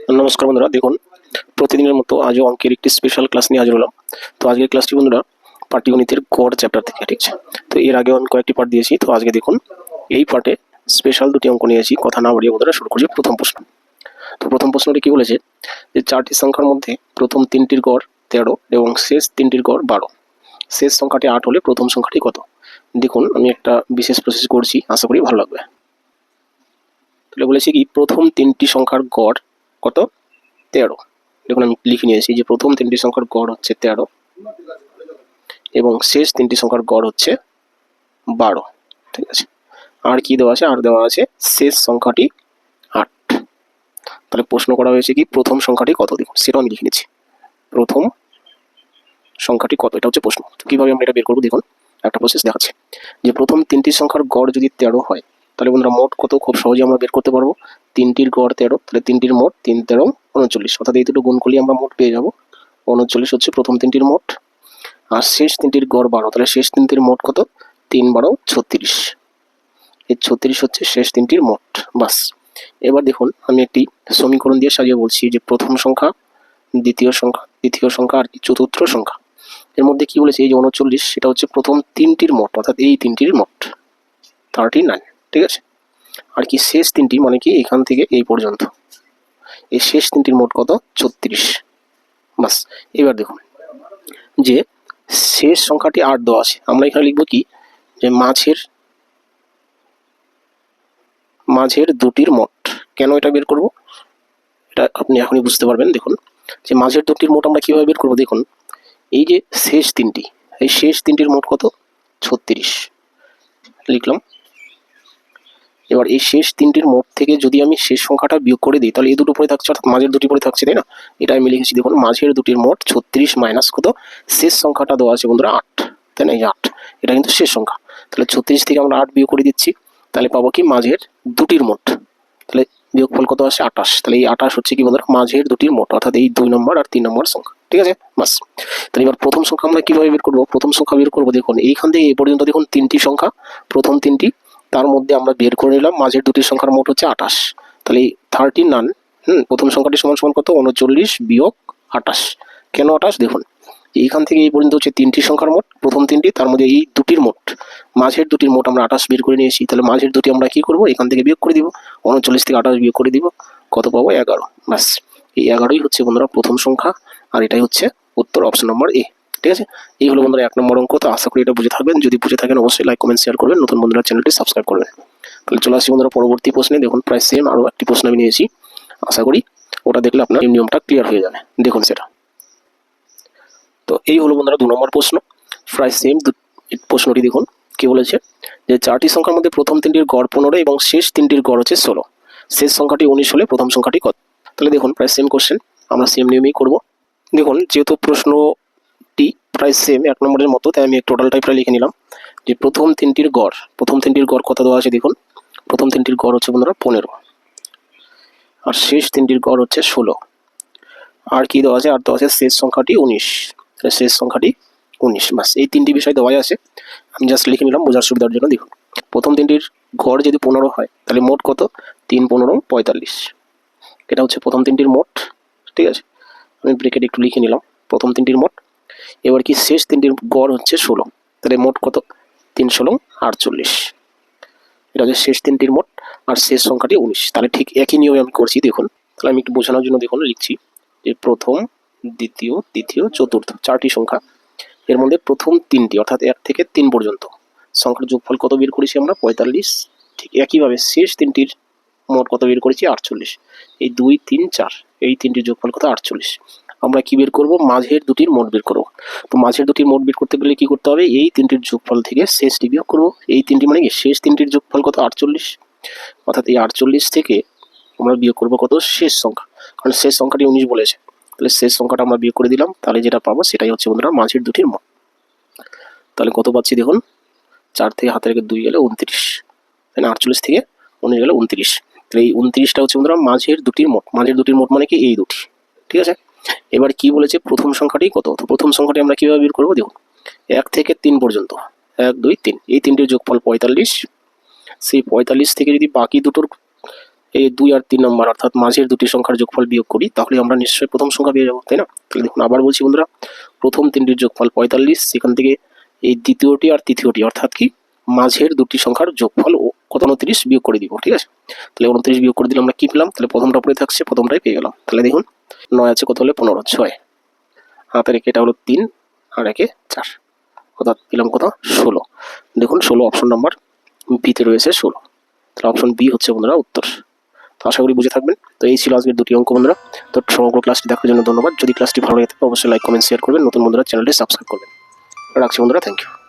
নমস্কার বন্ধুরা, দেখুন, প্রতিদিনের মতো আজও অঙ্কের একটি স্পেশাল ক্লাস নিয়ে হাজির হলাম। তো আজকের ক্লাসটি বন্ধুরা পাটিগণিতের গড় চ্যাপ্টার থেকে, ঠিক আছে? তো এর আগে আমি কয়েকটি পার্ট দিয়েছি, তো আজকে দেখুন, এই পার্টে স্পেশাল দুটি অঙ্ক নিয়েছি কথা না বাড়িয়ে বন্ধুরা শুরু করছি প্রথম প্রশ্ন। তো প্রথম প্রশ্নটি কি বলেছে যে, চারটি সংখ্যার মধ্যে প্রথম তিনটির গড় তেরো এবং শেষ তিনটির গড় বারো। শেষ সংখ্যাটি আট হলে প্রথম সংখ্যাটি কত? দেখুন, আমি একটা বিশেষ প্রসেস করছি, আশা করি ভালো লাগবে। তাহলে বলেছি কি, প্রথম তিনটি সংখ্যার গড় কত? তেরো। দেখুন, আমি লিখে নিয়েছি যে প্রথম তিনটি সংখ্যার গড় হচ্ছে তেরো এবং শেষ তিনটি সংখ্যার গড় হচ্ছে বারো। ঠিক আছে? আর কি দেওয়া আছে? আর দেওয়া আছে শেষ সংখ্যাটি আট। তাহলে প্রশ্ন করা হয়েছে কি, প্রথম সংখ্যাটি কত? দেখুন, সেটাও আমি লিখে নিচ্ছি। প্রথম সংখ্যাটি কত? এটা হচ্ছে প্রশ্ন। তো কীভাবে আমরা এটা বের করব? দেখুন, একটা প্রসেস দেখাচ্ছে যে প্রথম তিনটি সংখ্যার গড় যদি তেরো হয়, তাহলে বন্ধুরা মোট কত? খুব সহজে আমরা বের করতে পারব। তিনটির গড় তেরো, তাহলে তিনটির মোট তিন, তেরো, উনচল্লিশ। অর্থাৎ এই দুটো গুণ করলে আমরা মোট পেয়ে যাব। উনচল্লিশ হচ্ছে প্রথম তিনটির মোট। আর শেষ তিনটির গড় বারো, তাহলে শেষ তিনটির মোট কত? তিন বারো, ছত্রিশ। এই ছত্রিশ হচ্ছে শেষ তিনটির মোট। বাস। এবার দেখুন, আমি একটি সমীকরণ দিয়ে সাজিয়ে বলছি যে প্রথম সংখ্যা, দ্বিতীয় সংখ্যা, তৃতীয় সংখ্যা আর কি চতুর্থ সংখ্যা। এর মধ্যে কি বলেছে? এই যে উনচল্লিশ, সেটা হচ্ছে প্রথম তিনটির মোট, অর্থাৎ এই তিনটির মোট। থার্টি নাইন ঠিক আছে? আর কি শেষ তিনটি মানে কি এখান থেকে এই পর্যন্ত। এই শেষ তিনটির মোট কত? ছত্রিশ। বাস, এবার দেখুন যে শেষ সংখ্যাটি আট দেওয়া আছে। আমরা এখানে লিখব কি? যে মাঝের মাঝের দুটির মোট। কেন এটা বের করব? এটা আপনি এখনই বুঝতে পারবেন। দেখুন যে মাঝের দুটির মোট আমরা কীভাবে বের করব? দেখুন এই যে শেষ তিনটি, এই শেষ তিনটির মোট কত? ছত্রিশ। লিখলাম। এবার এই শেষ তিনটির মোট থেকে যদি আমি শেষ সংখ্যাটা বিয়োগ করে দিই, তাহলে এই দুটো পরে থাকছে, অর্থাৎ মাঝের দুটি পরে থাকছে, তাই না? এটা আমি লিখেছি, দেখুন, মাঝের দুটির মোট ছত্রিশ মাইনাস কত? শেষ সংখ্যাটা দেওয়া আছে বন্ধুরা আট, তাই না? এই আট, এটা কিন্তু শেষ সংখ্যা। তাহলে ছত্রিশ থেকে আমরা আট বিয়োগ করে দিচ্ছি, তাহলে পাবো কি? মাঝের দুটির মোট। তাহলে বিয়োগফল কত আসে? আটাশ তাহলে এই আটাশ হচ্ছে কি বন্ধুরা? মাঝের দুটির মোট, অর্থাৎ এই দুই নম্বর আর তিন নম্বর সংখ্যা, ঠিক আছে? বাস। তাহলে এবার প্রথম সংখ্যা আমরা কীভাবে বের করব? প্রথম সংখ্যা বের করব, দেখুন, এইখান থেকে এই পর্যন্ত দেখুন তিনটি সংখ্যা, প্রথম তিনটি তার মধ্যে আমরা বের করে নিলাম। মাঝের দুটি সংখ্যার মোট হচ্ছে আঠাশ। তাহলে থার্টি নান হুম, প্রথম সংখ্যাটি সমান সমান কত? উনচল্লিশ বিয়োগ আঠাশ। কেন আঠাশ? দেখুন, এইখান থেকে এই পর্যন্ত হচ্ছে তিনটি সংখ্যার মোট, প্রথম তিনটি, তার মধ্যে এই দুটির মোট। মাঝের দুটির মোট আমরা আঠাশ বের করে নিয়েছি। তাহলে মাঝের দুটি আমরা কি করব? এখান থেকে বিয়োগ করে দিব। উনচল্লিশ থেকে আঠাশ বিয়োগ করে দিব। কত পাবো? এগারো। ব্যাস, এই এগারোই হচ্ছে বন্ধুরা প্রথম সংখ্যা। আর এটাই হচ্ছে উত্তর অপশন নম্বর এ ঠিক আছে? এই হলো বন্ধুরা এক নম্বর অঙ্ক। তো আশা করি এটা বুঝে থাকবেন। যদি বুঝে থাকেন, অবশ্যই লাইক কমেন্ট শেয়ার করবেন। নতুন বন্ধুরা চ্যানেলটি সাবস্ক্রাইব করবেন। তাহলে চলে আসি বন্ধুরা পরবর্তী প্রশ্নে। দেখুন, প্রায় সেম আরও একটি প্রশ্ন আমি নিয়েছি। আশা করি ওটা দেখলে আপনার নিয়মটা ক্লিয়ার হয়ে যাবে। দেখুন সেটা। তো এই হলো বন্ধুরা দু নম্বর প্রশ্ন। প্রায় সেম প্রশ্নটি দেখুন, কি বলেছে? যে চারটি সংখ্যার মধ্যে প্রথম তিনটির গড় পনেরো এবং শেষ তিনটির গড় হচ্ছে ষোলো। শেষ সংখ্যাটি উনিশ হলে প্রথম সংখ্যাটি কত? তাহলে দেখুন, প্রায় সেম কোশ্চেন আমরা সেম নিয়মেই করব। দেখুন, যেহেতু প্রশ্নটি প্রায় সেম এক নম্বরের মতো, তাই আমি টোটালটাই প্রায় লিখে নিলাম। যে প্রথম তিনটির গড়, প্রথম তিনটির গড় কত দেওয়া আছে দেখুন? প্রথম তিনটির গড় হচ্ছে বন্ধুরা পনেরো। আর শেষ তিনটির গড় হচ্ছে ষোলো। আর কি দেওয়া আছে? আর দেওয়া আছে শেষ সংখ্যাটি উনিশ। শেষ সংখ্যাটি উনিশ। বাস, এই তিনটি বিষয় দেওয়াই আছে। আমি জাস্ট লিখে নিলাম, বোঝার সুবিধার জন্য দেখুন। প্রথম তিনটির গড় যদি পনেরো হয়, তাহলে মোট কত? তিন পনেরো পঁয়তাল্লিশ। এটা হচ্ছে প্রথম তিনটির মোট, ঠিক আছে? আমি ব্রেকেট একটু লিখে নিলাম। প্রথম তিনটির মোট এবার কি শেষ তিনটির গড় হচ্ছে ষোলো। তাহলে মোট কত? তিন ষোলো, আটচল্লিশ। এটা হচ্ছে শেষ তিনটির মোট আর শেষ সংখ্যাটি উনিশ। তাহলে ঠিক একই নিয়মে আমি করছি, দেখুন। তাহলে আমি একটু বোঝানোর জন্য, দেখুন, লিখছি যে প্রথম, দ্বিতীয়, তৃতীয়, চতুর্থ, চারটি সংখ্যা। এর মধ্যে প্রথম তিনটি, অর্থাৎ এক থেকে তিন পর্যন্ত। সংখ্যার যোগফল কত বের করেছি আমরা? পঁয়তাল্লিশ। ঠিক একইভাবে শেষ তিনটির মোট কত বের করেছি? আটচল্লিশ। এই দুই, তিন, চার। এই তিনটির যোগফল কত? আটচল্লিশ। আমরা কি বের করব? মাঝের দুটির মোট বের করব। তো মাঝের দুটির মোট বের করতে গেলে কি করতে হবে? এই তিনটির যোগফল থেকে শেষটি বিয়োগ করব। এই তিনটি মানে কি? শেষ তিনটির যোগফল কত? আটচল্লিশ। অর্থাৎ এই আটচল্লিশ থেকে আমরা বিয়োগ করব কত? শেষ সংখ্যা। কারণ শেষ সংখ্যাটি উনিশ বলেছে। তাহলে শেষ সংখ্যাটা আমরা বিয়োগ করে দিলাম। তাহলে যেটা পাবো সেটাই হচ্ছে বন্ধুরা মাঝের দুটির মোট। তাহলে কত পাচ্ছি দেখুন? চার থেকে হাতে দুই গেলে উনত্রিশ। তাই না আটচল্লিশ থেকে উনিশ গেলে উনত্রিশ। তাহলে এই উনত্রিশটা হচ্ছে বন্ধুরা মাঝের দুটির মোট। মাঝের দুটির মোট মানে কি? এই দুটি। ঠিক আছে? এবার কি বলেছে? প্রথম সংখ্যাটি কত? তো প্রথম সংখ্যাটি আমরা কীভাবে বের করব? দেখুন, এক থেকে তিন পর্যন্ত। এক, দুই, তিন। এই তিনটির যোগফল পঁয়তাল্লিশ। সেই পঁয়তাল্লিশ থেকে যদি বাকি দুটোর, এই দুই আর তিন নম্বর, অর্থাৎ মাঝের দুটি সংখ্যার যোগফল বিয়োগ করি, তাহলে আমরা নিশ্চয়ই প্রথম সংখ্যা পেয়ে যাব, তাই না? তাহলে দেখুন, আবার বলছি বন্ধুরা, প্রথম তিনটির যোগফল পঁয়তাল্লিশ, সেখান থেকে এই দ্বিতীয়টি আর তৃতীয়টি, অর্থাৎ কি? মাঝের দুটি সংখ্যার যোগফল কত? উনত্রিশ বিয়োগ করে দিব, ঠিক আছে? তাহলে উনত্রিশ বিয়োগ করে দিলে আমরা কি পেলাম? তাহলে প্রথমটা পড়ে থাকছে, প্রথমটাই পেয়ে গেলাম। তাহলে দেখুন নয় আছে, কত হলে? পনেরো, ছয়। হাতে রেখে এটা হলো তিন, আর একে চার। অর্থাৎ পেলাম কত ষোলো। দেখুন, ষোলো অপশন নাম্বার বিতে রয়েছে ষোলো। তাহলে অপশন বি হচ্ছে বন্ধুরা উত্তর। তো আশা করি বুঝে থাকবেন। তো এই ছিল আজকের দুটি অঙ্ক বন্ধুরা। তো সমগ্র ক্লাসটি দেখার জন্য ধন্যবাদ। যদি ক্লাসটি ভালো লাগে থাকে, অবশ্যই লাইক কমেন্ট শেয়ার করবেন। নতুন বন্ধুরা চ্যানেলটি সাবস্ক্রাইব করবেন। রাখছি বন্ধুরা থ্যাংক ইউ